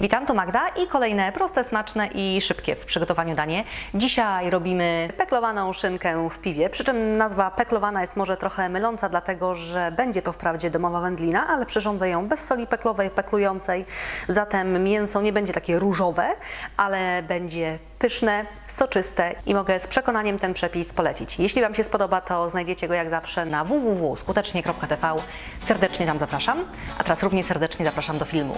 Witam, tu Magda i kolejne proste, smaczne i szybkie w przygotowaniu danie. Dzisiaj robimy peklowaną szynkę w piwie, przy czym nazwa peklowana jest może trochę myląca, dlatego że będzie to wprawdzie domowa wędlina, ale przyrządzę ją bez soli peklowej, peklującej, zatem mięso nie będzie takie różowe, ale będzie pyszne, soczyste i mogę z przekonaniem ten przepis polecić. Jeśli Wam się spodoba, to znajdziecie go jak zawsze na www.skutecznie.tv. Serdecznie tam zapraszam, a teraz równie serdecznie zapraszam do filmu.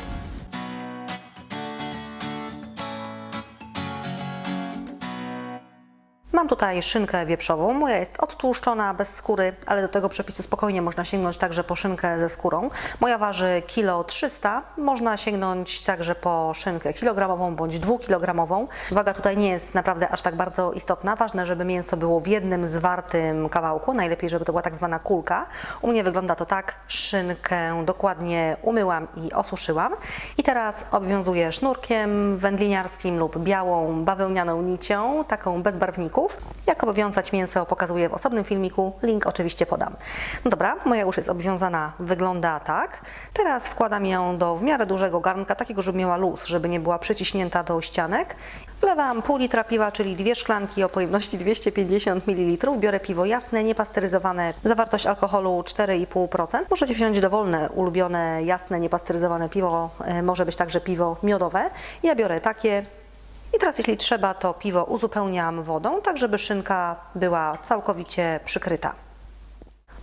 Mam tutaj szynkę wieprzową. Moja jest odtłuszczona, bez skóry, ale do tego przepisu spokojnie można sięgnąć także po szynkę ze skórą. Moja waży kilo 300. Można sięgnąć także po szynkę kilogramową bądź dwukilogramową. Waga tutaj nie jest naprawdę aż tak bardzo istotna. Ważne, żeby mięso było w jednym zwartym kawałku. Najlepiej, żeby to była tak zwana kulka. U mnie wygląda to tak. Szynkę dokładnie umyłam i osuszyłam. I teraz obwiązuję sznurkiem wędliniarskim lub białą bawełnianą nicią, taką bez barwników. Jak obwiązać mięso pokazuję w osobnym filmiku, link oczywiście podam. No dobra, moja już jest obwiązana, wygląda tak. Teraz wkładam ją do w miarę dużego garnka, takiego, żeby miała luz, żeby nie była przyciśnięta do ścianek. Wlewam pół litra piwa, czyli dwie szklanki o pojemności 250 ml. Biorę piwo jasne, niepasteryzowane, zawartość alkoholu 4,5%. Możecie wziąć dowolne, ulubione, jasne, niepasteryzowane piwo. E, Może być także piwo miodowe. Ja biorę takie, i teraz, jeśli trzeba, to piwo uzupełniam wodą, tak żeby szynka była całkowicie przykryta.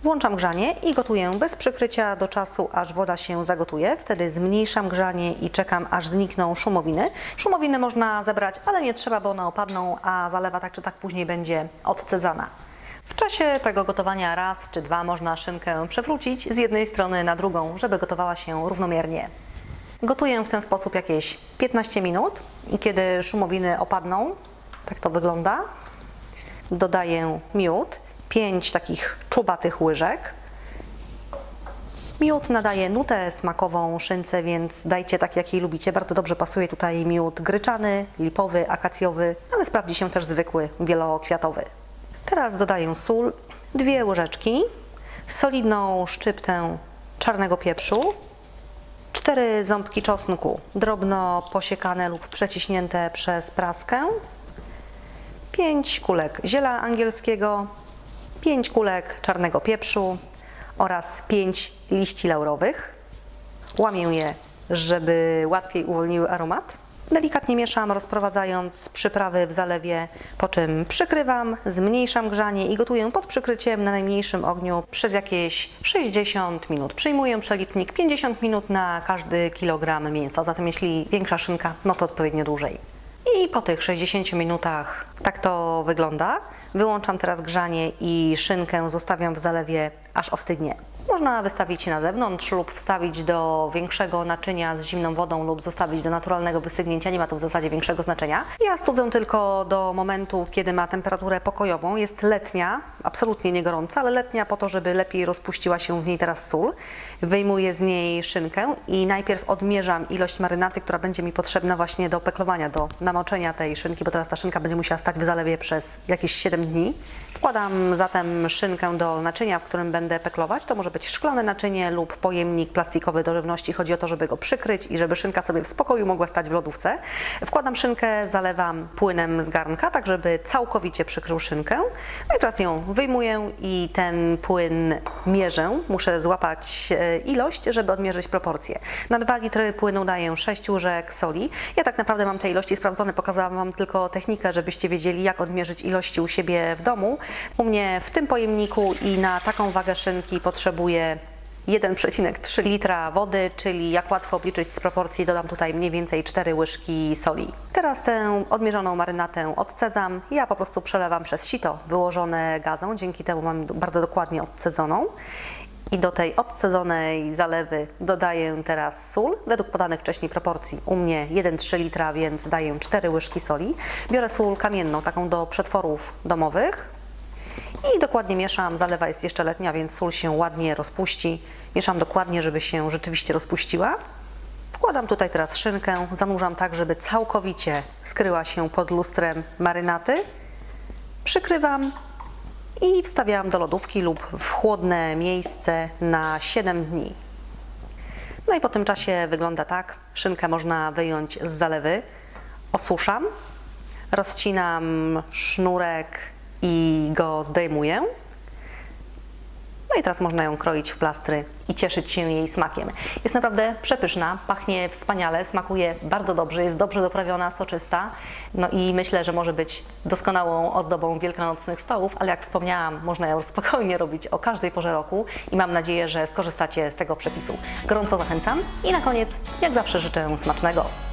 Włączam grzanie i gotuję bez przykrycia do czasu, aż woda się zagotuje. Wtedy zmniejszam grzanie i czekam, aż znikną szumowiny. Szumowiny można zebrać, ale nie trzeba, bo one opadną, a zalewa tak czy tak później będzie odcedzana. W czasie tego gotowania raz czy dwa można szynkę przewrócić z jednej strony na drugą, żeby gotowała się równomiernie. Gotuję w ten sposób jakieś 15 minut i kiedy szumowiny opadną, tak to wygląda, dodaję miód, 5 takich czubatych łyżek. Miód nadaje nutę smakową szynce, więc dajcie tak, jakiej lubicie. Bardzo dobrze pasuje tutaj miód gryczany, lipowy, akacjowy, ale sprawdzi się też zwykły, wielokwiatowy. Teraz dodaję sól, dwie łyżeczki, solidną szczyptę czarnego pieprzu, Cztery ząbki czosnku, drobno posiekane lub przeciśnięte przez praskę. Pięć kulek ziela angielskiego, pięć kulek czarnego pieprzu oraz pięć liści laurowych. Łamię je, żeby łatwiej uwolniły aromat. Delikatnie mieszam, rozprowadzając przyprawy w zalewie, po czym przykrywam, zmniejszam grzanie i gotuję pod przykryciem na najmniejszym ogniu przez jakieś 60 minut. Przyjmuję przelicznik 50 minut na każdy kilogram mięsa, zatem jeśli większa szynka, no to odpowiednio dłużej. I po tych 60 minutach tak to wygląda. Wyłączam teraz grzanie i szynkę zostawiam w zalewie, aż ostygnie. Można wystawić na zewnątrz lub wstawić do większego naczynia z zimną wodą lub zostawić do naturalnego wystygnięcia. Nie ma to w zasadzie większego znaczenia. Ja studzę tylko do momentu, kiedy ma temperaturę pokojową. Jest letnia, absolutnie nie gorąca, ale letnia po to, żeby lepiej rozpuściła się w niej teraz sól. Wyjmuję z niej szynkę i najpierw odmierzam ilość marynaty, która będzie mi potrzebna właśnie do peklowania, do namoczenia tej szynki, bo teraz ta szynka będzie musiała stać w zalewie przez jakieś 7 dni. Wkładam zatem szynkę do naczynia, w którym będę peklować. To może być szklane naczynie lub pojemnik plastikowy do żywności. Chodzi o to, żeby go przykryć i żeby szynka sobie w spokoju mogła stać w lodówce. Wkładam szynkę, zalewam płynem z garnka, tak żeby całkowicie przykrył szynkę. No i teraz ją wyjmuję i ten płyn mierzę. Muszę złapać e, ilość, żeby odmierzyć proporcje. Na 2 litry płynu daję 6 łyżek soli. Ja tak naprawdę mam te ilości sprawdzone, pokazałam Wam tylko technikę, żebyście wiedzieli, jak odmierzyć ilości u siebie w domu. U mnie w tym pojemniku i na taką wagę szynki potrzebuję 1,3 litra wody, czyli jak łatwo obliczyć z proporcji, dodam tutaj mniej więcej 4 łyżki soli. Teraz tę odmierzoną marynatę odcedzam. Ja po prostu przelewam przez sito wyłożone gazą, dzięki temu mam bardzo dokładnie odcedzoną. I do tej odcedzonej zalewy dodaję teraz sól, według podanych wcześniej proporcji. U mnie 1,3 litra, więc daję 4 łyżki soli. Biorę sól kamienną, taką do przetworów domowych. I dokładnie mieszam. Zalewa jest jeszcze letnia, więc sól się ładnie rozpuści. Mieszam dokładnie, żeby się rzeczywiście rozpuściła. Wkładam tutaj teraz szynkę, zanurzam tak, żeby całkowicie skryła się pod lustrem marynaty. Przykrywam i wstawiam do lodówki lub w chłodne miejsce na 7 dni. No i po tym czasie wygląda tak. Szynkę można wyjąć z zalewy. Osuszam, rozcinam sznurek i go zdejmuję. No i teraz można ją kroić w plastry i cieszyć się jej smakiem. Jest naprawdę przepyszna, pachnie wspaniale, smakuje bardzo dobrze, jest dobrze doprawiona, soczysta. No i myślę, że może być doskonałą ozdobą wielkanocnych stołów, ale jak wspomniałam, można ją spokojnie robić o każdej porze roku i mam nadzieję, że skorzystacie z tego przepisu. Gorąco zachęcam i na koniec, jak zawsze, życzę smacznego.